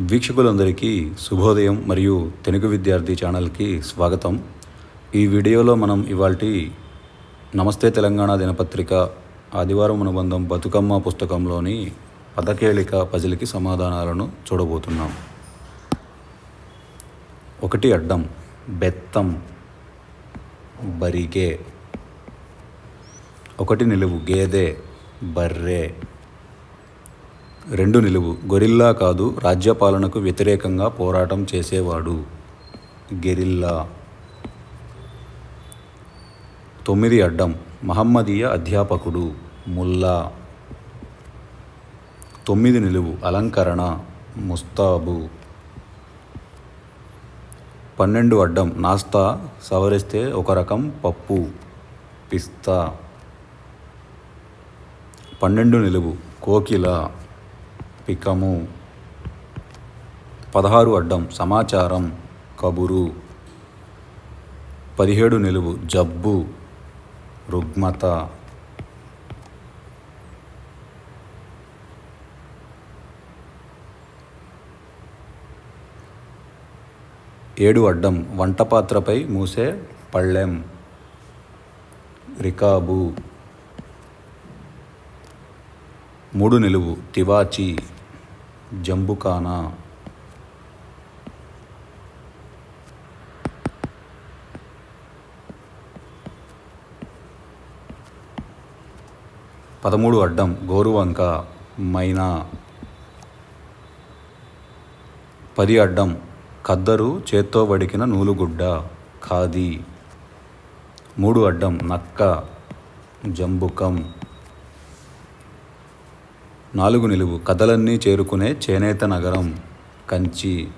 వీక్షకులందరికీ శుభోదయం మరియు తెలుగు విద్యార్థి ఛానల్కి స్వాగతం. ఈ వీడియోలో మనం ఇవాల్టి నమస్తే తెలంగాణ దినపత్రిక ఆదివారం అనుబంధం బతుకమ్మ పుస్తకంలోని పదకేళిక పజిల్కి సమాధానాలను చూడబోతున్నాం. ఒకటి అడ్డం బెత్తం బరిగే. ఒకటి నిలువు గేదె బర్రె. రెండు నిలువు. గొరిల్లా కాదు రాజ్యపాలనకు వ్యతిరేకంగా పోరాటం చేసేవాడు. గెరిల్లా. తొమ్మిది అడ్డం. మహమ్మదీయ అధ్యాపకుడు. ముల్లా. తొమ్మిది నిలువు. అలంకరణ. ముస్తాబు. పన్నెండు అడ్డం. నాస్తా. సవరిస్తే ఒక రకం పప్పు. పిస్తా. పన్నెండు నిలువు. కోకిల. పికము పదహారు అడ్డం సమాచారం కబురు. పదిహేడు నిలువు జబ్బు. రుగ్మత. ఏడు అడ్డం వంటపాత్రపై మూసే పళ్ళెం. రికాబు. మూడు నిలువు తివాచి జంబుకానా. పదమూడు అడ్డం గోరువంక మైనా. పది అడ్డం ఖద్దరు చేత్తో వడికిన నూలుగుడ్డ ఖాదీ. మూడు అడ్డం నక్క జంబుకం. నాలుగు నిలువు కథలన్నీ చేరుకునే చేనేత నగరం కంచి.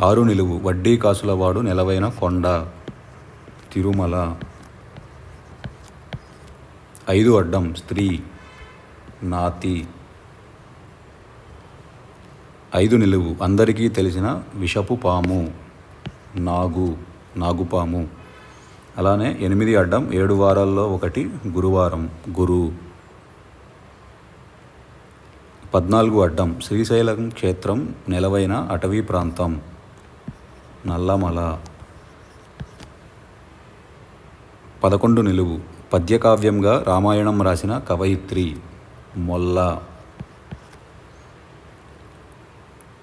ఆరు నిలువు వడ్డీ కాసులవాడు నెలవైన కొండ. తిరుమల. ఐదు అడ్డం స్త్రీ. నాతి. ఐదు నిలువు అందరికీ తెలిసిన విషపు పాము. నాగు. నాగుపాము. అలానే ఎనిమిది అడ్డం ఏడు వారాల్లో ఒకటి గురువారం గురు. పద్నాలుగు అడ్డం శ్రీశైలం క్షేత్రం నెలవైన అటవీ ప్రాంతం. నల్లమల. పదకొండు నిలువు. పద్యకావ్యంగా రామాయణం రాసిన కవయిత్రి మొల్ల.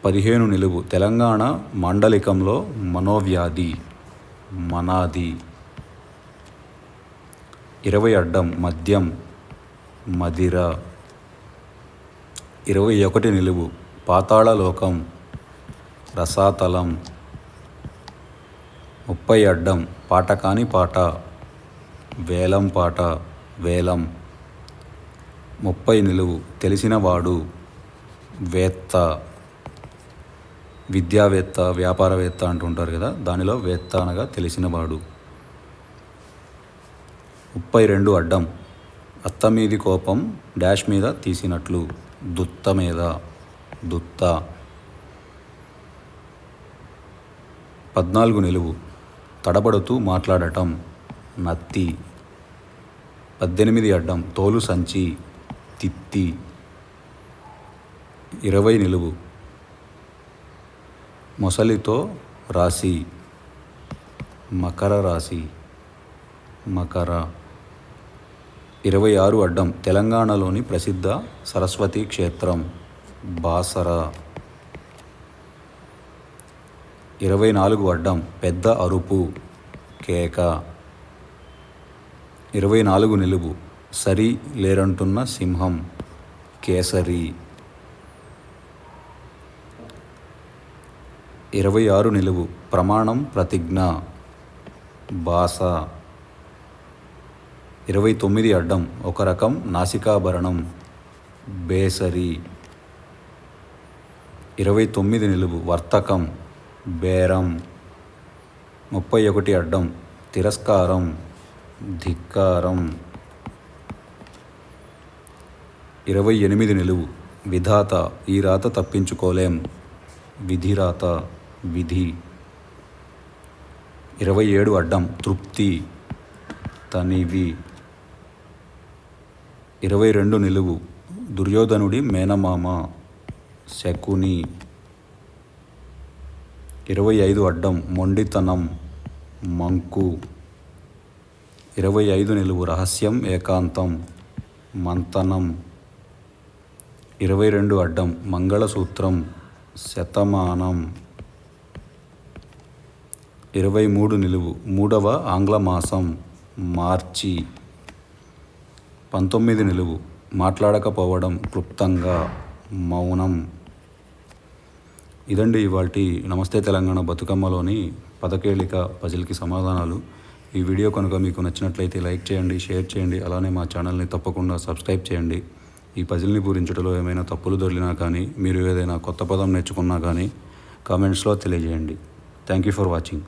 పదిహేను నిలువు. తెలంగాణ మాండలికంలో మనోవ్యాధి మనాది. ఇరవై అడ్డం మద్యం మదిర. ఇరవై ఒకటి నిలువు పాతాళలోకం రసాతలం. ముప్పై అడ్డం పాట కాని పాట వేలం పాట వేలం. ముప్పై నిలువు తెలిసినవాడు వేత్త. విద్యావేత్త వ్యాపారవేత్త అంటుంటారు కదా దానిలో వేత్త అనగా తెలిసినవాడు ముప్పై రెండు అడ్డం. అత్త మీది కోపం డాష్ మీద తీసినట్లు. దుత్త మీద. దుత్త. పద్నాలుగు నిలువు. తడబడుతూ మాట్లాడటం. నత్తి. పద్దెనిమిది అడ్డం. తోలు సంచి. తిత్తి. ఇరవై నిలువు. మొసలితో రాశి. మకర రాశి. మకర. ఇరవై ఆరు అడ్డం తెలంగాణలోని ప్రసిద్ధ సరస్వతి క్షేత్రం బాసర. ఇరవై నాలుగు అడ్డం పెద్ద అరుపు కేక. ఇరవై నాలుగు నిలువు సరి లేరంటున్న సింహం కేసరి. ఇరవై ఆరు నిలువు ప్రమాణం ప్రతిజ్ఞ బాస. ఇరవై తొమ్మిది అడ్డం ఒక రకం నాసికాభరణం బేసరి. ఇరవై తొమ్మిది నిలువు వర్తకం బేరం. ముప్పై ఒకటి అడ్డం తిరస్కారం ధిక్కారం. ఇరవై ఎనిమిది నిలువు విధాత ఈ రాత తప్పించుకోలేం. విధిరాత విధి. ఇరవై ఏడు అడ్డం తృప్తి తనివి. ఇరవై రెండు నిలువు. దుర్యోధనుడి మేనమామ శకుని. ఇరవై ఐదు అడ్డం మొండితనం మంకు. ఇరవై ఐదు నిలువు రహస్యం ఏకాంతం మంతనం. ఇరవై రెండు అడ్డం మంగళసూత్రం శతమానం. ఇరవై మూడు నిలువు మూడవ ఆంగ్ల మాసం మార్చి. పంతొమ్మిది నిలువు. మాట్లాడకపోవడం క్లుప్తంగా మౌనం. ఇదండి ఇవాటి నమస్తే తెలంగాణ బతుకమ్మలోని పదకేళిక పజిల్కి సమాధానాలు. ఈ వీడియో కనుక మీకు నచ్చినట్లయితే లైక్ చేయండి షేర్ చేయండి అలానే మా ఛానల్ని తప్పకుండా సబ్స్క్రైబ్ చేయండి. ఈ పజిల్ని పూరించడంలో ఏమైనా తప్పులు దొరికినా కానీ మీరు ఏదైనా కొత్త పదం నేర్చుకున్నా కానీ కామెంట్స్లో తెలియజేయండి. Thank you for watching.